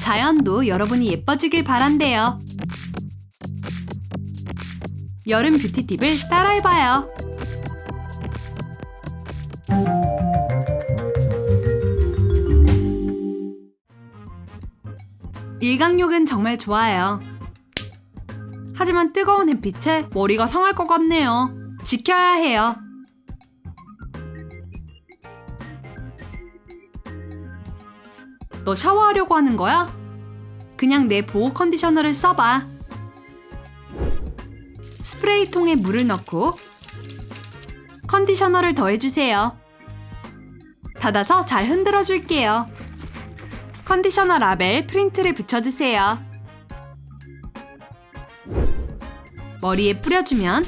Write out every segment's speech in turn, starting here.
자연도 여러분이 예뻐지길 바란대요. 여름 뷰티 팁을 따라해봐요. 일광욕은 정말 좋아요. 하지만 뜨거운 햇빛에 머리가 상할 것 같네요. 지켜야 해요. 너 샤워하려고 하는 거야? 그냥 내 보호 컨디셔너를 써봐. 스프레이 통에 물을 넣고 컨디셔너를 더해주세요. 닫아서 잘 흔들어 줄게요. 컨디셔너 라벨 프린트를 붙여주세요. 머리에 뿌려주면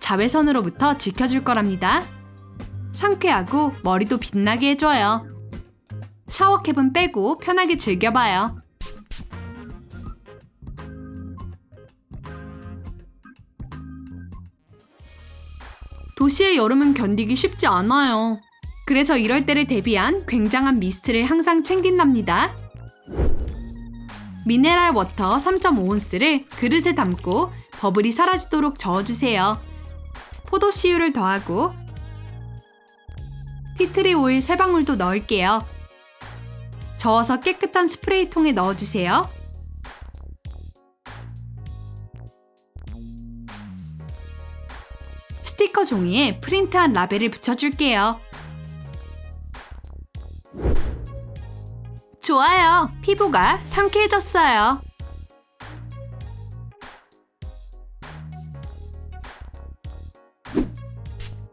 자외선으로부터 지켜줄 거랍니다. 상쾌하고 머리도 빛나게 해줘요. 샤워캡은 빼고 편하게 즐겨봐요. 도시의 여름은 견디기 쉽지 않아요. 그래서 이럴 때를 대비한 굉장한 미스트를 항상 챙긴답니다. 미네랄 워터 3.5온스를 그릇에 담고 버블이 사라지도록 저어주세요. 포도 씨유를 더하고 티트리 오일 3방울도 넣을게요. 저어서 깨끗한 스프레이통에 넣어주세요. 스티커 종이에 프린트한 라벨을 붙여줄게요. 좋아요. 피부가 상쾌해졌어요.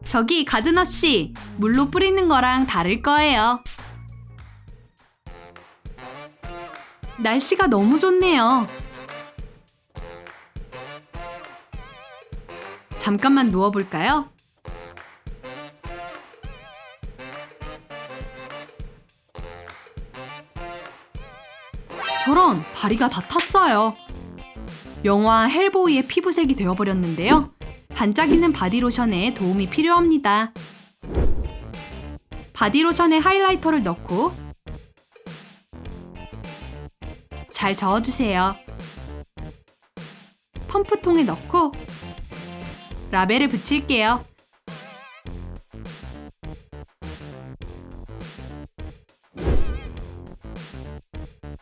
저기 가드너 씨, 물로 뿌리는 거랑 다를 거예요. 날씨가 너무 좋네요. 잠깐만 누워볼까요? 저런 바리가 다 탔어요. 영화 헬보이의 피부색이 되어버렸는데요. 반짝이는 바디로션에 도움이 필요합니다. 바디로션에 하이라이터를 넣고 잘 저어주세요. 펌프통에 넣고 라벨을 붙일게요.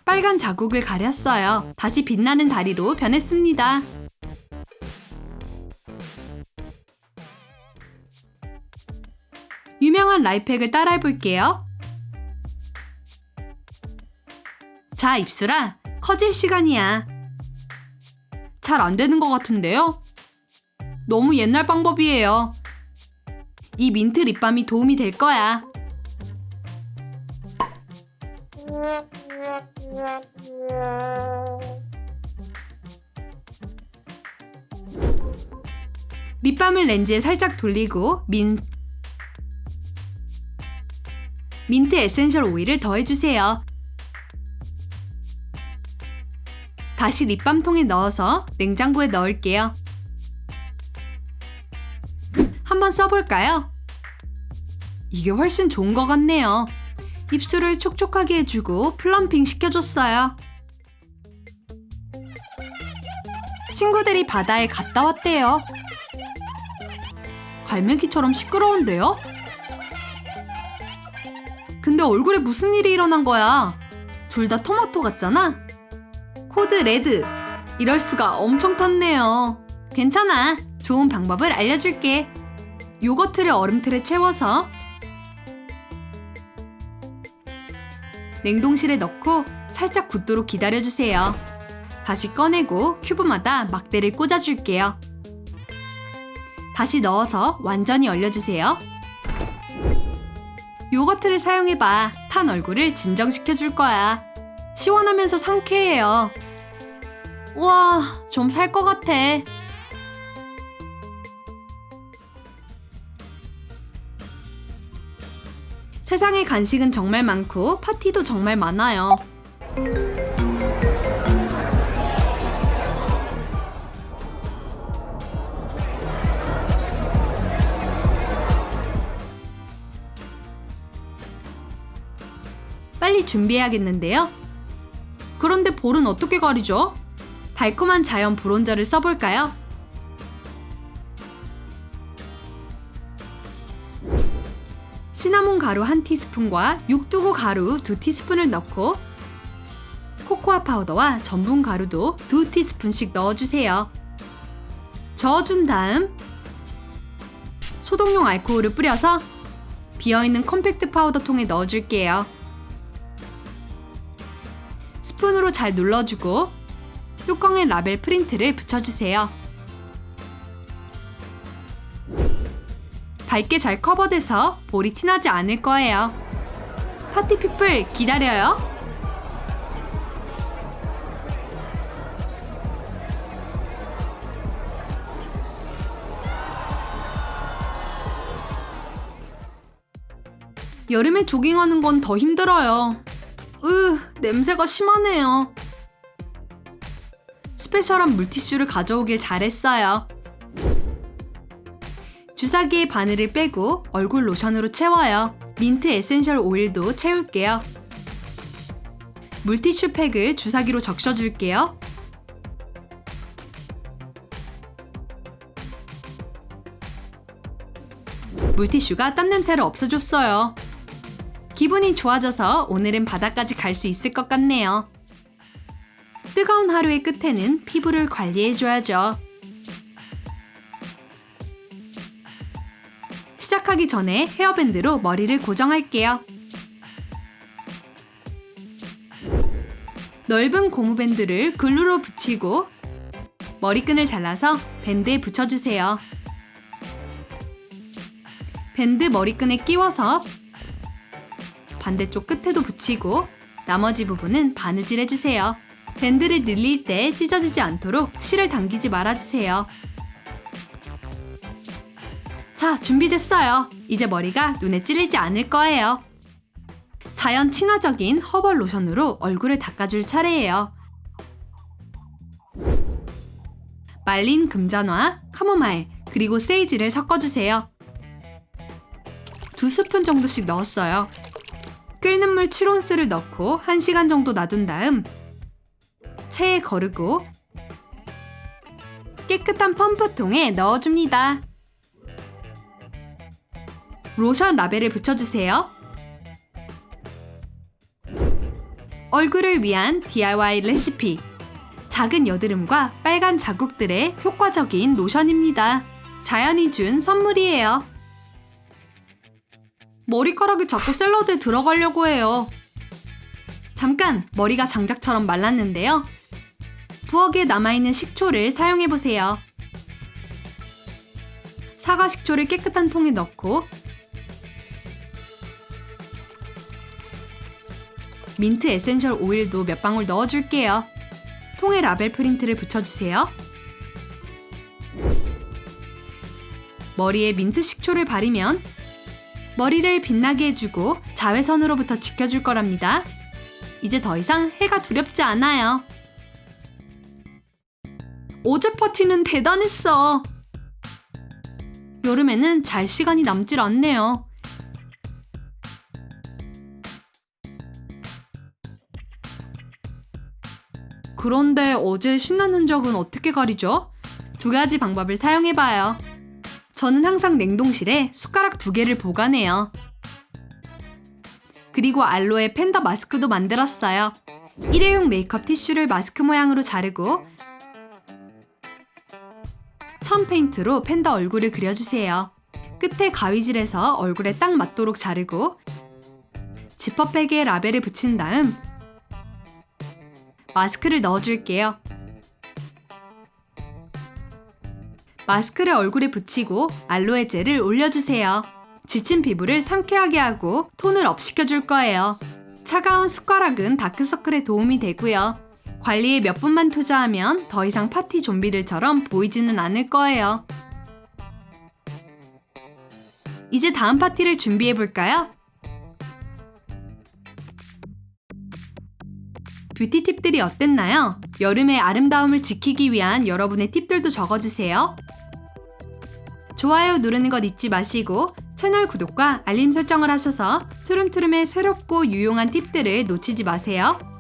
빨간 자국을 가렸어요. 다시 빛나는 다리로 변했습니다. 유명한 라이팩을 따라해 볼게요. 자, 입술아, 커질 시간이야. 잘 안 되는 것 같은데요? 너무 옛날 방법이에요. 이 민트 립밤이 도움이 될 거야. 립밤을 렌즈에 살짝 돌리고 민 민트 에센셜 오일을 더해주세요. 다시 립밤통에 넣어서 냉장고에 넣을게요. 한번 써볼까요? 이게 훨씬 좋은 것 같네요. 입술을 촉촉하게 해주고 플럼핑 시켜줬어요. 친구들이 바다에 갔다 왔대요. 갈매기처럼 시끄러운데요? 근데 얼굴에 무슨 일이 일어난 거야? 둘 다 토마토 같잖아? 코드 레드. 이럴 수가 엄청 탔네요. 괜찮아. 좋은 방법을 알려줄게. 요거트를 얼음틀에 채워서 냉동실에 넣고 살짝 굳도록 기다려주세요. 다시 꺼내고 큐브마다 막대를 꽂아줄게요. 다시 넣어서 완전히 얼려주세요. 요거트를 사용해봐. 탄 얼굴을 진정시켜줄 거야. 시원하면서 상쾌해요. 우와, 좀 살 것 같아. 세상에 간식은 정말 많고 파티도 정말 많아요. 빨리 준비해야겠는데요. 그런데 볼은 어떻게 가리죠? 달콤한 자연 브론저를 써볼까요? 시나몬 가루 한 티스푼과 육두고 가루 두 티스푼을 넣고 코코아 파우더와 전분 가루도 두 티스푼씩 넣어주세요. 저어준 다음 소독용 알코올을 뿌려서 비어있는 컴팩트 파우더 통에 넣어줄게요. 스푼으로 잘 눌러주고 뚜껑에 라벨 프린트를 붙여주세요. 밝게 잘 커버돼서 볼이 티나지 않을 거예요. 파티피플 기다려요. 여름에 조깅하는 건 더 힘들어요. 으, 냄새가 심하네요. 스페셜한 물티슈를 가져오길 잘했어요. 주사기에 바늘을 빼고 얼굴 로션으로 채워요. 민트 에센셜 오일도 채울게요. 물티슈 팩을 주사기로 적셔줄게요. 물티슈가 땀 냄새를 없애줬어요. 기분이 좋아져서 오늘은 바다까지 갈 수 있을 것 같네요. 뜨거운 하루의 끝에는 피부를 관리해줘야죠. 시작하기 전에 헤어밴드로 머리를 고정할게요. 넓은 고무밴드를 글루로 붙이고 머리끈을 잘라서 밴드에 붙여주세요. 밴드 머리끈에 끼워서 반대쪽 끝에도 붙이고 나머지 부분은 바느질 해주세요. 밴드를 늘릴 때 찢어지지 않도록 실을 당기지 말아주세요. 자, 준비됐어요. 이제 머리가 눈에 찔리지 않을 거예요. 자연 친화적인 허벌 로션으로 얼굴을 닦아줄 차례예요. 말린 금잔화, 카모마일, 그리고 세이지를 섞어주세요. 두 스푼 정도씩 넣었어요. 끓는 물 7온스를 넣고 1시간 정도 놔둔 다음 체에 거르고 깨끗한 펌프통에 넣어줍니다. 로션 라벨을 붙여주세요. 얼굴을 위한 DIY 레시피. 작은 여드름과 빨간 자국들의 효과적인 로션입니다. 자연이 준 선물이에요. 머리카락이 자꾸 샐러드에 들어가려고 해요. 잠깐 머리가 장작처럼 말랐는데요. 부엌에 남아있는 식초를 사용해보세요. 사과 식초를 깨끗한 통에 넣고 민트 에센셜 오일도 몇 방울 넣어줄게요. 통에 라벨 프린트를 붙여주세요. 머리에 민트 식초를 바르면 머리를 빛나게 해주고 자외선으로부터 지켜줄 거랍니다. 이제 더 이상 해가 두렵지 않아요. 어제 파티는 대단했어. 여름에는 잘 시간이 남질 않네요. 그런데 어제 신난 흔적은 어떻게 가리죠? 두 가지 방법을 사용해봐요. 저는 항상 냉동실에 숟가락 두 개를 보관해요. 그리고 알로에 팬더 마스크도 만들었어요. 일회용 메이크업 티슈를 마스크 모양으로 자르고 천 페인트로 팬더 얼굴을 그려주세요. 끝에 가위질해서 얼굴에 딱 맞도록 자르고 지퍼백에 라벨을 붙인 다음 마스크를 넣어줄게요. 마스크를 얼굴에 붙이고 알로에 젤을 올려주세요. 지친 피부를 상쾌하게 하고 톤을 업 시켜줄 거예요. 차가운 숟가락은 다크서클에 도움이 되고요. 관리에 몇 분만 투자하면 더 이상 파티 좀비들처럼 보이지는 않을 거예요. 이제 다음 파티를 준비해 볼까요? 뷰티 팁들이 어땠나요? 여름의 아름다움을 지키기 위한 여러분의 팁들도 적어주세요. 좋아요 누르는 것 잊지 마시고 채널 구독과 알림 설정을 하셔서 투름투름의 새롭고 유용한 팁들을 놓치지 마세요.